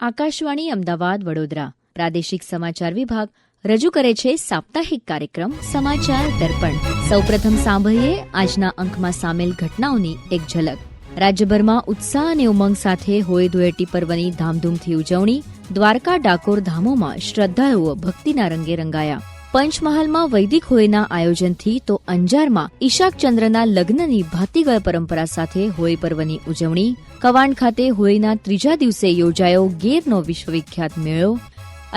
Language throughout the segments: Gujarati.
આકાશવાણી અમદાવાદ વડોદરા. પ્રાદેશિક સમાચાર વિભાગ રજૂ કરે છે સાપ્તાહિક કાર્યક્રમ સમાચાર દર્પણ. સૌપ્રથમ સાંભળીએ આજના અંકમાં સામેલ ઘટનાઓની એક ઝલક. રાજ્યભરમાં ઉત્સાહ અને ઉમંગ સાથે હોળી ધૂળેટી પર્વની ધામધૂમથી ઉજવણી, દ્વારકા ડાકોર ધામોમાં શ્રદ્ધાળુઓ ભક્તિના રંગે રંગાયા. પંચમહાલમાં વૈદિક હોળીના આયોજનથી તો અંજારમાં ઈશાકચંદ્રના લગ્નની ભાતીગળ પરંપરા સાથે હોળી પર્વની ઉજવણી. કવાંડ ખાતે હોળીના ત્રીજા દિવસે યોજાયો ગીરનો વિશ્વવિખ્યાત મેળો.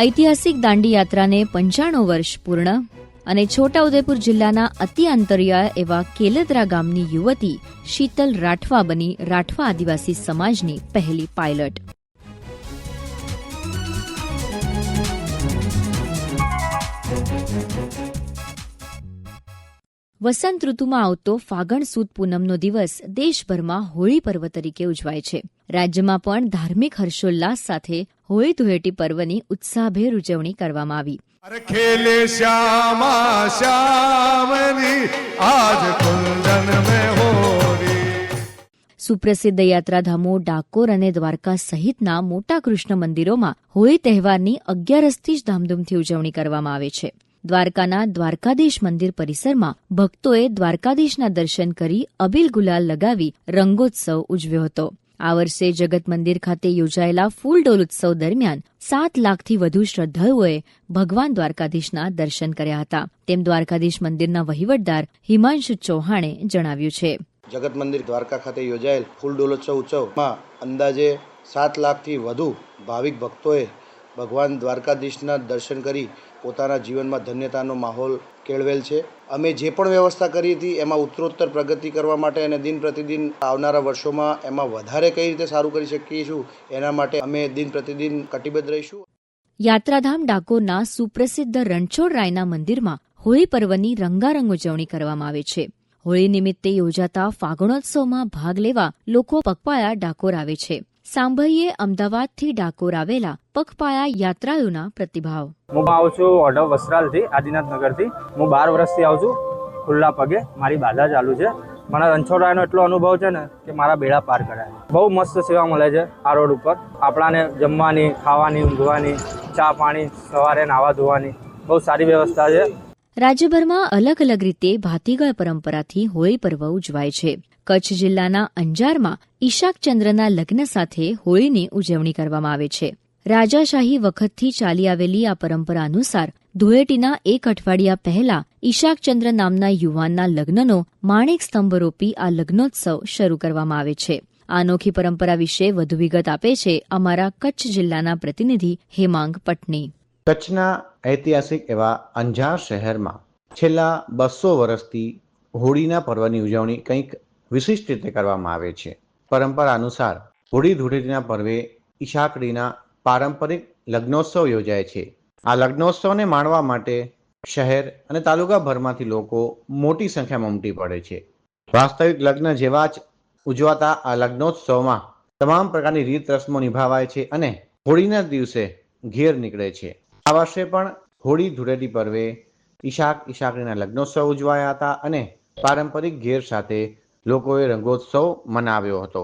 ઐતિહાસિક દાંડી યાત્રાને પંચાણું વર્ષ પૂર્ણ અને છોટાઉદેપુર જિલ્લાના અતિ અંતરિયાળ એવા કેલદરા ગામની યુવતી શીતલ રાઠવા બની રાઠવા આદિવાસી સમાજની પહેલી પાયલટ. વસંત ઋતુમાં આવતો ફાગણ સુદ પૂનમનો દિવસ દેશભરમાં હોળી પર્વ તરીકે ઉજવાય છે. રાજ્યમાં પણ ધાર્મિક હર્ષોલ્લાસ સાથે હોળી ધૂળેટી પર્વની ઉત્સાહભેર ઉજવણી કરવામાં આવી. ખેલે શ્યામા શ્યામની આજ કુંદન મેં સુપ્રસિદ્ધ યાત્રાધામો ડાકોર અને દ્વારકા સહિતના મોટા કૃષ્ણ મંદિરોમાં હોળી તહેવારની અગિયારસથી જ ધામધૂમથી ઉજવણી કરવામાં આવે છે. દ્વારકાના દ્વારકાધીશ મંદિર પરિસરમાં ભક્તોએ દ્વારકાધીશના દર્શન કરી અબીલ ગુલાલ લગાવી રંગોત્સવ ઉજવ્યો હતો. આ વર્ષે જગત મંદિર ખાતે યોજાયેલા ફૂલડોલ ઉત્સવ દરમિયાન સાત લાખથી વધુ શ્રદ્ધાળુઓએ ભગવાન દ્વારકાધીશના દર્શન કર્યા હતા. તેમ દ્વારકાધીશ મંદિરના વહીવટદાર હિમાંશુ ચૌહાણે જણાવ્યું છે. જગત મંદિર દ્વારકા ખાતે યોજાયેલ ફૂલ ડોલોત્સવ ઉત્સવમાં અંદાજે સાત લાખથી વધુ ભાવિક ભક્તોએ ભગવાન દ્વારકાધીશના દર્શન કરી પોતાના જીવનમાં ધન્યતાનો માહોલ કેળવેલ છે. અમે જે પણ વ્યવસ્થા કરી હતી, એમાં ઉત્તરોત્તર પ્રગતિ કરવા માટે અને દિન પ્રતિદિન આવનારા વર્ષોમાં એમાં વધારે કઈ રીતે સારું કરી શકીશું એના માટે અમે દિન પ્રતિદિન કટિબદ્ધ રહીશું. યાત્રાધામ ડાકોરના સુપ્રસિદ્ધ રણછોડ રાયના મંદિરમાં હોળી પર્વની રંગારંગ ઉજવણી કરવામાં આવે છે. હોળી નિમિત્તે યોજાતા ફાગણોત્સવમાં ભાગ લેવા લોકો પગપાળા ડાકોર આવે છે. સાંભળીએ અમદાવાદથી ડાકોર આવેલા પગપાળા યાત્રાળુના પ્રતિભાવ. હું આવું છું ઓઢવ વસ્ત્રાલથી આદિનાથ નગરથી હું બાર વર્ષથી આવું છું. ખુલ્લા પગે મારી બાધા ચાલુ છે. મને રણછોડરાયનો એટલો અનુભવ છે ને કે મારા બેડા પાર કરાય બહુ મસ્ત સેવા મળે છે આ રોડ ઉપર. આપણાને જમવાની, ખાવાની, ઊંઘવાની, ચા પાણી, સવારે નાવા ધોવાની બહુ સારી વ્યવસ્થા છે. રાજ્યભરમાં અલગ અલગ રીતે ભાતીગળ પરંપરાથી હોળી પર્વ ઉજવાય છે. કચ્છ જિલ્લાના અંજારમાં ઈશાકચંદ્રના લગ્ન સાથે હોળીની ઉજવણી કરવામાં આવે છે. રાજાશાહી વખતથી ચાલી આવેલી આ પરંપરા અનુસાર ધૂળેટીના એક અઠવાડિયા પહેલા ઈશાકચંદ્ર નામના યુવાનના લગ્નનો માણેક સ્તંભ રોપી આ લગ્નોત્સવ શરૂ કરવામાં આવે છે. આ અનોખી પરંપરા વિશે વધુ વિગત આપે છે અમારા કચ્છ જિલ્લાના પ્રતિનિધિ હેમાંગ પટની કચ્છના ઐતિહાસિક એવા અંજાર શહેરમાં છેલ્લા બસો વર્ષથી હોળીના પર્વની ઉજવણી કંઈક વિશિષ્ટ રીતે કરવામાં આવે છે. પરંપરા અનુસાર હોળી ધૂળેટીના પર્વે ઈશાકડીના પારંપરિક લગ્નોત્સવ યોજાય છે. આ લગ્નોત્સવને માણવા માટે શહેર અને તાલુકાભરમાંથી લોકો મોટી સંખ્યામાં ઉમટી પડે છે. વાસ્તવિક લગ્ન જેવા જ ઉજવાતા આ લગ્નોત્સવમાં તમામ પ્રકારની રીત રસમો નિભાવાય છે અને હોળીના દિવસે ઘેર નીકળે છે. આ વર્ષે પણ હોળી ધૂળેટી પર્વે ઈશાક ઈશાકડીના લગ્નોત્સવ ઉજવાયા હતા અને પારંપરિક ઘેર સાથે લોકોએ રંગોત્સવ મનાવ્યો હતો.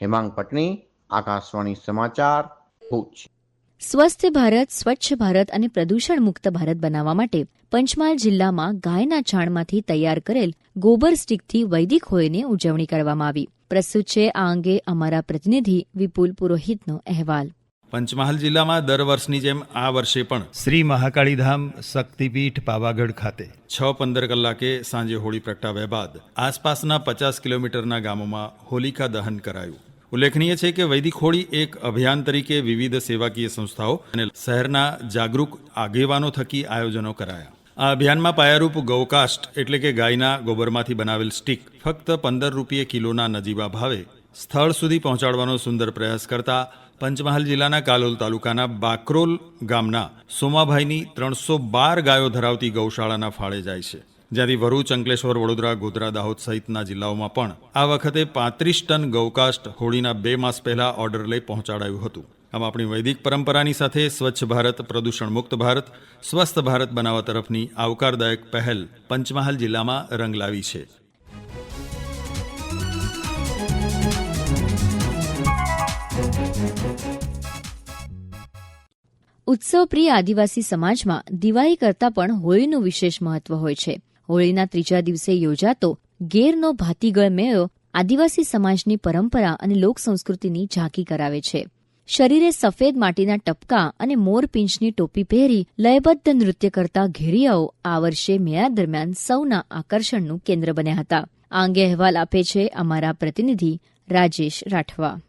હેમાંગ પટણી, આકાશવાણી સમાચાર, ભુજ. સ્વસ્થ ભારત, સ્વચ્છ ભારત અને પ્રદૂષણ મુક્ત ભારત બનાવવા માટે પંચમહાલ જિલ્લામાં ગાયના છાણમાંથી તૈયાર કરેલ ગોબર સ્ટીકથી વૈદિક હોળીની ઉજવણી કરવામાં આવી. પ્રસ્તુત છે આ અંગે અમારા પ્રતિનિધિ વિપુલ પુરોહિતનો અહેવાલ. પંચમહાલ જિલ્લામાં દર વર્ષની જેમ આ વર્ષે પણ શ્રી મહાકાળીધામ શક્તિપીઠ પાવાગઢ ખાતે. છ પંદર કલાકે સાંજે હોળી પ્રગટાવ્યા બાદ આસપાસના પચાસ કિલોમીટરના ગામોમાં હોલિકા દહન કરાયું. ઉલ્લેખનીય છે કે વૈદિક હોળી એક અભિયાન તરીકે વિવિધ સેવાકીય સંસ્થાઓ અને શહેરના જાગૃત આગેવાનો થકી આયોજનો કરાયા. આ અભિયાનમાં પાયારૂપ ગૌકાસ્ટ એટલે કે ગાયના ગોબરમાંથી બનાવેલ સ્ટીક ફક્ત પંદર રૂપિયે કિલોના નજીવા ભાવે સ્થળ સુધી પહોંચાડવાનો સુંદર પ્રયાસ કરતા પંચમહાલ જિલ્લાના કાલોલ તાલુકાના બાકરોલ ગામના સોમાભાઈની ત્રણસો બાર ગાયો ધરાવતી ગૌશાળાના ફાળે જાય છે. જ્યાંથી ભરૂચ અંકલેશ્વર વડોદરા, ગોધરા, દાહોદ સહિતના જિલ્લાઓમાં પણ આ વખતે પાંત્રીસ ટન ગૌકાસ્ટ હોળીના બે માસ પહેલા ઓર્ડર લઈ પહોંચાડાયું હતું. આમ આપણી વૈદિક પરંપરાની સાથે સ્વચ્છ ભારત, પ્રદૂષણ મુક્ત ભારત, સ્વસ્થ ભારત બનાવવા તરફની આવકારદાયક પહેલ પંચમહાલ જિલ્લામાં રંગ લાવી છે. ઉત્સવપ્રિય આદિવાસી સમાજમાં દિવાળી કરતાં પણ હોળીનું વિશેષ મહત્વ હોય છે. હોળીના ત્રીજા દિવસે યોજાતો ગેરનો ભાતીગળ મેળો આદિવાસી સમાજની પરંપરા અને લોક સંસ્કૃતિની ઝાંકી કરાવે છે. શરીરે સફેદ માટીના ટપકા અને મોરપિંચની ટોપી પહેરી લયબદ્ધ નૃત્ય કરતા ઘેરિયાઓ આ વર્ષે મેળા દરમિયાન સૌના આકર્ષણનું કેન્દ્ર બન્યા હતા. આ અંગે અહેવાલ આપે છે અમારા પ્રતિનિધિ રાજેશ રાઠવા.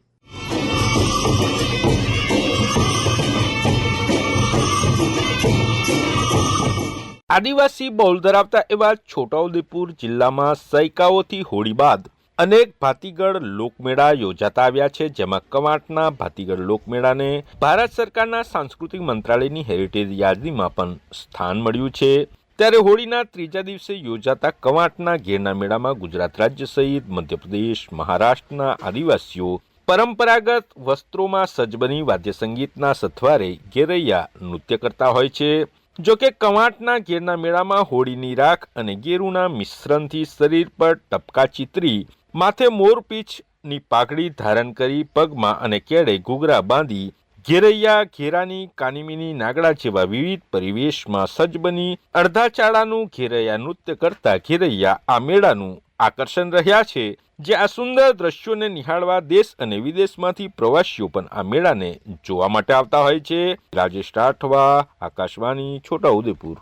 આદિવાસી બહુલ ધરાવતા એવા છોટાઉદેપુર જિલ્લામાં સૈકાઓથી હોળી બાદ અનેક ભાતીગળ લોકમેળા યોજાતા આવ્યા છે, જેમાં કવાંટના ભાતીગળ લોકમેળાને ભારત સરકારના સાંસ્કૃતિક મંત્રાલયની હેરિટેજ યાદીમાં પણ સ્થાન મળ્યું છે. ત્યારે હોળીના ત્રીજા દિવસે યોજાતા કવાંટના ઘેરના મેળામાં ગુજરાત રાજ્ય સહિત મધ્યપ્રદેશ, મહારાષ્ટ્રના આદિવાસીઓ પરંપરાગત વસ્ત્રોમાં સજ્જ બની વાદ્ય સંગીતના સથવારે ઘેરૈયા નૃત્ય કરતા હોય છે. જો કે કવાંટના ઘેરના મેળામાં હોળીની રાખ અને ગેરુના મિશ્રણથી શરીર પર ટપકા ચિતરી, માથે મોરપીંછની પાઘડી ધારણ કરી પગમાં અને કેળે ઘૂઘરા બાંધી, ઘેરૈયા ઘેરાની કાનીમીની નાગડા જેવા વિવિધ પરિવેશમાં સજ્જ બની અડધા ચાળાનું ઘેરૈયા નૃત્ય કરતા ઘેરૈયા આ મેળાનું આકર્ષણ રહ્યા છે. જે આ સુંદર દ્રશ્યોને નિહાળવા દેશ અને વિદેશમાંથી પ્રવાસીઓ પણ આ મેળાને જોવા માટે આવતા હોય છે. રાજેશ રાઠવા, આકાશવાણી, છોટાઉદેપુર.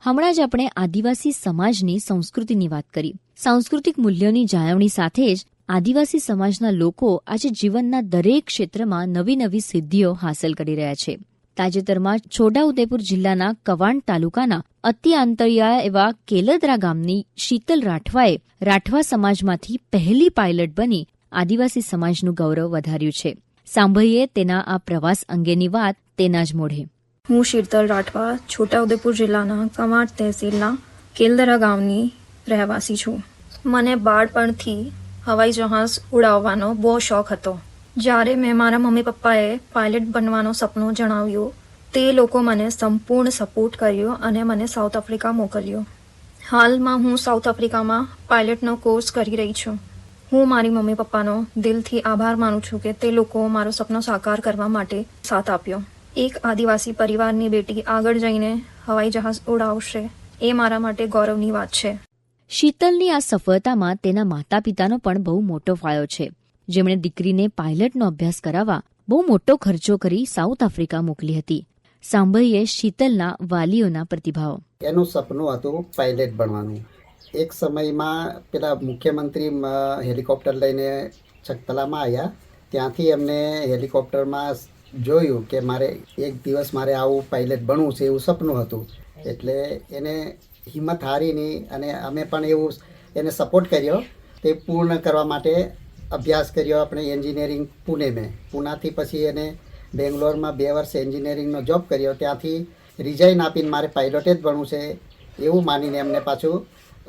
હમણાં જ આપણે આદિવાસી સમાજની સંસ્કૃતિની વાત કરી. સાંસ્કૃતિક મૂલ્યોની જાળવણી સાથે જ આદિવાસી સમાજના લોકો આજે જીવનના દરેક ક્ષેત્રમાં નવી નવી સિદ્ધિઓ હાંસલ કરી રહ્યા છે. તાજેતરમાં છોટાઉદેપુર જિલ્લાના કવાંટ તાલુકાના અતિ આંતરિયા એવા કેલદરા ગામની શીતલ રાઠવાએ રાઠવા સમાજમાંથી પહેલી પાયલટ બની આદિવાસી સમાજનું ગૌરવ વધાર્યું છે. સાંભળીએ તેના આ પ્રવાસ અંગેની વાત તેના જ મોઢે. હું શીતલ રાઠવા છોટાઉદેપુર જિલ્લાના કવાંટ તહેસીલના કેલદરા ગામની રહેવાસી છું. મને બાળપણથી હવાઈ જહાજ ઉડાવવાનો બહુ શોખ હતો. જ્યારે મેં મારા મમ્મી પપ્પાએ પાયલટ બનવાનો સપનું જણાવ્યું, તે લોકો મને સંપૂર્ણ સપોર્ટ કર્યો અને મને સાઉથ આફ્રિકા મોકલ્યો. હાલમાં હું સાઉથ આફ્રિકામાં પાયલટનો કોર્સ કરી રહી છું. હું મારી મમ્મી પપ્પાનો દિલથી આભાર માનું છું કે તે લોકો મારો સપનો સાકાર કરવા માટે સાથ આપ્યો. એક આદિવાસી પરિવારની બેટી આગળ જઈને હવાઈ જહાજ ઉડાવશે, એ મારા માટે ગૌરવની વાત છે. શીતલની આ સફળતામાં તેના માતા પિતાનો પણ બહુ મોટો ફાળો છે. જેમણે દીકરીને પાયલટનો અભ્યાસ કરાવવા બહુ મોટો ખર્ચો કરી સાઉથ આફ્રિકા મોકલી હતી. સાંભળીએ શીતલના વાલીઓના પ્રતિભાવો. એનું સપનું હતું પાયલટ બનવાનું. એક સમયમાં પેલા મુખ્યમંત્રી હેલિકોપ્ટર લઈને છકતલામાં આવ્યા ત્યાંથી એમને હેલિકોપ્ટરમાં જોયું કે મારે એક દિવસ મારે આવું પાયલટ બનવું છે એવું સપનું હતું. એટલે એને હિંમત હારી નહીં અને અમે પણ એવું એને સપોર્ટ કર્યો. તે પૂર્ણ કરવા માટે અભ્યાસ કર્યો આપણે એન્જિનિયરિંગ પુણે મેં પુનાથી પછી એને બેંગ્લોરમાં બે વર્ષ એન્જિનિયરિંગનો જોબ કર્યો. ત્યાંથી રિઝાઇન આપીને મારે પાયલોટ જ ભણવું છે એવું માનીને એમને પાછું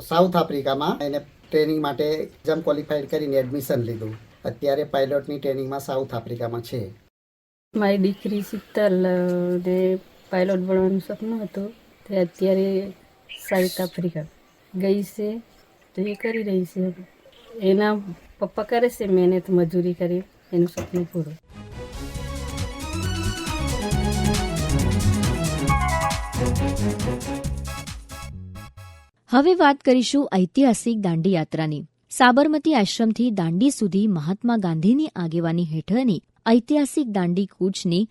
સાઉથ આફ્રિકામાં એને ટ્રેનિંગ માટે એક્ઝામ ક્વોલિફાઈડ કરીને એડમિશન લીધું. અત્યારે પાયલોટની ટ્રેનિંગમાં સાઉથ આફ્રિકામાં છે. મારી દીકરી શીતલ ને પાયલોટ બનવાનું સપનું હતું, તે અત્યારે સાઉથ આફ્રિકા ગઈ છે. તો એ કરી રહી છે. એના પપ્પા કરે છે મહેનત, મજૂરી કરી, એનું સપનું પૂરું. હવે વાત કરીશું ઐતિહાસિક દાંડી યાત્રાની. સાબરમતી આશ્રમથી દાંડી સુધી મહાત્મા ગાંધીની આગેવાની હેઠળની ઐતિહાસિક દાંડી કૂચની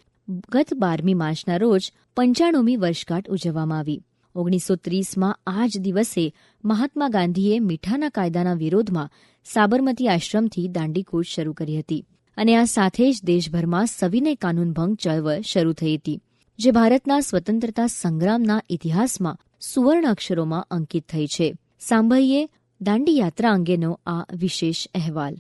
ગત બારમી માર્ચના રોજ પંચાણુમી વર્ષગાંઠ ઉજવવામાં આવી. ઓગણીસો ત્રીસમાં આ જ દિવસે મહાત્મા ગાંધીએ મીઠાના કાયદાના વિરોધમાં સાબરમતી આશ્રમથી દાંડી કૂચ શરૂ કરી હતી અને આ સાથે જ દેશભરમાં સવિનય કાનૂન ભંગ ચળવળ શરૂ થઈ હતી, જે ભારતના સ્વતંત્રતા સંગ્રામના ઇતિહાસમાં સુવર્ણ અક્ષરોમાં અંકિત થઈ છે. સાંભળીએ દાંડી યાત્રા અંગેનો આ વિશેષ અહેવાલ.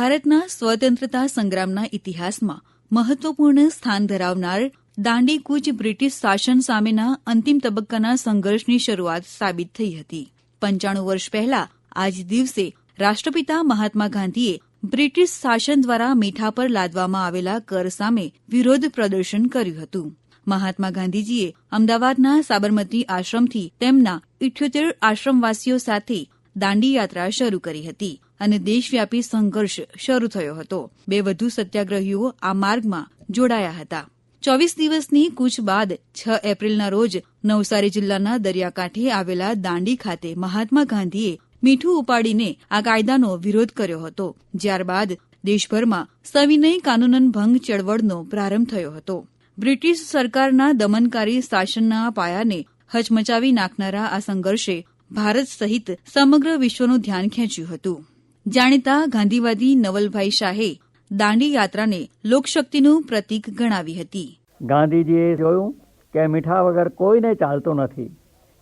ભારતના સ્વતંત્રતા સંગ્રામના ઇતિહાસમાં મહત્વપૂર્ણ સ્થાન ધરાવનાર દાંડીકૂચ બ્રિટિશ શાસન સામેના અંતિમ તબક્કાના સંઘર્ષની શરૂઆત સાબિત થઈ હતી. પંચાણું વર્ષ પહેલા આજ દિવસે રાષ્ટ્રપિતા મહાત્મા ગાંધીએ બ્રિટિશ શાસન દ્વારા મીઠા પર લાદવામાં આવેલા કર સામે વિરોધ પ્રદર્શન કર્યું હતું. મહાત્મા ગાંધીજીએ અમદાવાદના સાબરમતી આશ્રમથી તેમના ઇઠ્યોતેર આશ્રમવાસીઓ સાથે દાંડી યાત્રા શરૂ કરી હતી. અને દેશવ્યાપી સંઘર્ષ શરૂ થયો હતો. બે વધુ સત્યાગ્રહીઓ આ માર્ગમાં જોડાયા હતા. ચોવીસ દિવસની કૂચ બાદ છ એપ્રિલના રોજ નવસારી જિલ્લાના દરિયાકાંઠે આવેલા દાંડી ખાતે મહાત્મા ગાંધીએ મીઠું ઉપાડીને આ કાયદાનો વિરોધ કર્યો હતો. ત્યારબાદ દેશભરમાં સવિનય કાનૂનન ભંગ ચળવળનો પ્રારંભ થયો હતો. બ્રિટિશ સરકારના દમનકારી શાસનના પાયાને હચમચાવી નાખનારા આ સંઘર્ષે ભારત સહિત સમગ્ર વિશ્વનું ધ્યાન ખેંચ્યું હતું. જાણીતા ગાંધીવાદી નવલભાઈ શાહે દાંડી યાત્રાને લોકશક્તિનું પ્રતીક ગણાવી હતી. ગાંધીજીએ જોયું કે મીઠા વગર કોઈને ચાલતું નથી.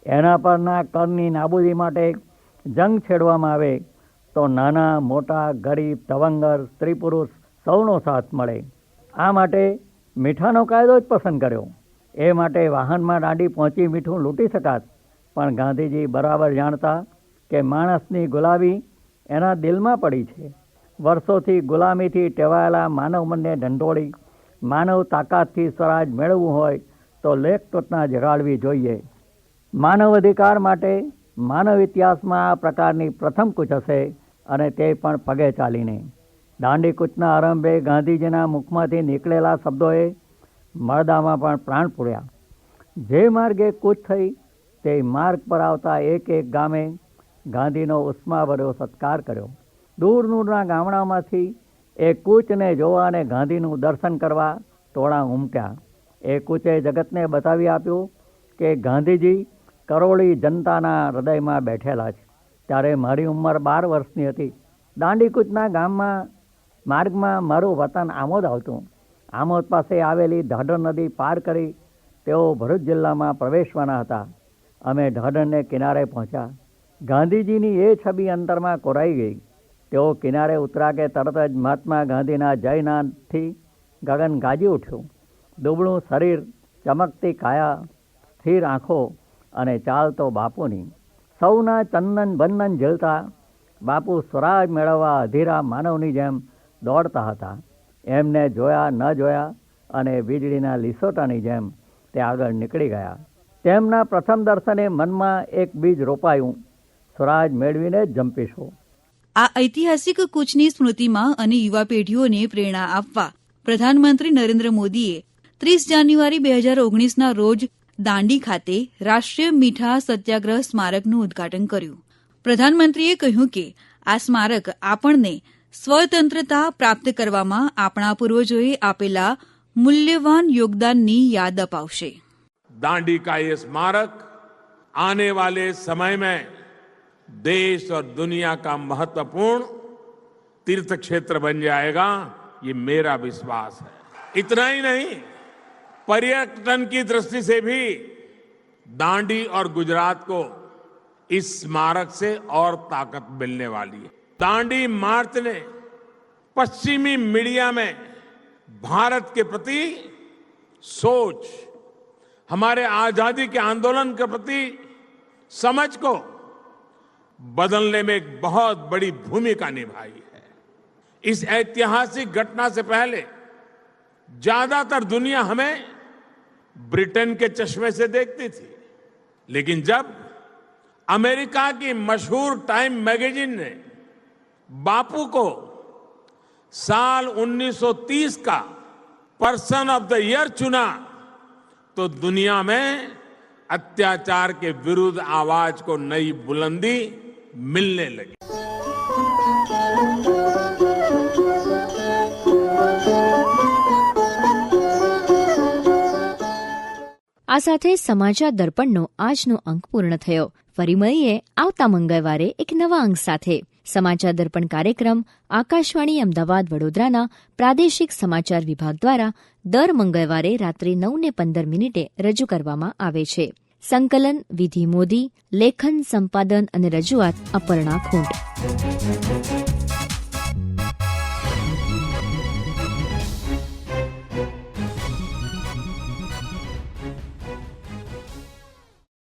એના પરના કરની નાબૂદી માટે જંગ છેડવામાં આવે તો નાના, મોટા, ગરીબ, તવંગર સ્ત્રી પુરુષ સૌનો સાથ મળે. આ માટે મીઠાનો કાયદો જ પસંદ કર્યો. એ માટે વાહનમાં દાંડી પહોંચી મીઠું લૂંટી શકાત. પણ ગાંધીજી બરાબર જાણતા કે માણસની ગુલામી એના દિલમાં પડી છે. વર્ષોથી ગુલામીથી ટેવાયેલા માનવ મનને ઢંઢોળી, માનવ તાકાતથી સ્વરાજ મેળવવું હોય તો લેખ ટોટના જગાડવી જોઈએ. માનવ અધિકાર માટે માનવ ઇતિહાસમાં આ પ્રકારની પ્રથમ કૂચ હશે અને તે પણ પગે ચાલીને. દાંડી કૂચના આરંભે ગાંધીજીના મુખમાંથી નીકળેલા શબ્દોએ મળદામાં પણ પ્રાણ પૂર્યા. જે માર્ગે કૂચ થઈ, તે માર્ગ પર આવતા એક એક ગામે ગાંધીનો ઉષ્માભર્યો સત્કાર કર્યો. દૂર દૂરના ગામડામાંથી એ કૂચને જોવા અને ગાંધીનું દર્શન કરવા ટોળા ઉમટ્યા. એ કૂચે જગતને બતાવી આપ્યું કે ગાંધીજી કરોડી જનતાના હૃદયમાં બેઠેલા છે. ત્યારે મારી ઉંમર બાર વર્ષની હતી. દાંડીકૂચના ગામમાં, માર્ગમાં મારું વતન આમોદ આવતું. આમોદ પાસે આવેલી ઢાઢર નદી પાર કરી તેઓ ભરૂચ જિલ્લામાં પ્રવેશવાના હતા. અમે ઢાઢરને કિનારે પહોંચ્યા. ગાંધીજીની એ છબી અંતરમાં કોરાઈ ગઈ. તેઓ કિનારે ઉતરા કે તરત જ મહાત્મા ગાંધીના જયનાથથી ગગન ગાજી ઉઠ્યું. દુબળું શરીર, ચમકતી કાયા, સ્થિર આંખો અને ચાલતો બાપુની. સૌના ચંદન બંદન ઝીલતા બાપુ સ્વરાજ મેળવવા અધીરા માનવની જેમ દોડતા હતા. એમને જોયા ન જોયા અને વીજળીના લીસોટાની જેમ તે આગળ નીકળી ગયા. તેમના પ્રથમ દર્શને મનમાં એક બીજ રોપાયું. સ્વરાજ મેળવીને જ જંપીશું આ ઐતિહાસિક કૂચની સ્મૃતિમાં અને યુવા પેઢીઓને પ્રેરણા આપવા પ્રધાનમંત્રી નરેન્દ્ર મોદીએ ત્રીસ જાન્યુઆરી બે હજાર ઓગણીસના રોજ દાંડી ખાતે રાષ્ટ્રીય મીઠા સત્યાગ્રહ સ્મારકનું ઉદ્ઘાટન કર્યું પ્રધાનમંત્રીએ કહ્યું કે આ સ્મારક આપણને સ્વતંત્રતા પ્રાપ્ત કરવામાં આપણા પૂર્વજોએ આપેલા મૂલ્યવાન યોગદાનની યાદ અપાવશે दांडी का ये स्मारक आने वाले समय में देश और दुनिया का महत्वपूर्ण तीर्थ क्षेत्र बन जाएगा, ये मेरा विश्वास है। इतना ही नहीं, पर्यटन की दृष्टि से भी दांडी और गुजरात को इस स्मारक से और ताकत मिलने वाली है। दांडी मार्च ने पश्चिमी मीडिया में भारत के प्रति सोच, हमारे आज़ादी के आंदोलन के प्रति समझ को बदलने में एक बहुत बड़ी भूमिका निभाई है। इस ऐतिहासिक घटना से पहले ज़्यादातर दुनिया हमें ब्रिटेन के चश्मे से देखती थी। लेकिन जब अमेरिका की मशहूर टाइम मैगजीन ने बापू को साल 1930 का पर्सन ऑफ़ द ईयर चुना तो दुनिया में अत्याचार के विरुद्ध आवाज़ को नई बुलंदी मिलने लगी આ સાથે સમાચાર દર્પણનો આજનો અંક પૂર્ણ થયો ફરી મળીએ આવતા મંગળવારે એક નવા અંક સાથે સમાચાર દર્પણ કાર્યક્રમ આકાશવાણી અમદાવાદ વડોદરાના પ્રાદેશિક સમાચાર વિભાગ દ્વારા દર મંગળવારે રાત્રે નવને પંદર મિનિટે રજૂ કરવામાં આવે છે સંકલન વિધિ મોદી લેખન સંપાદન અને રજૂઆત અપર્ણા ખૂંટ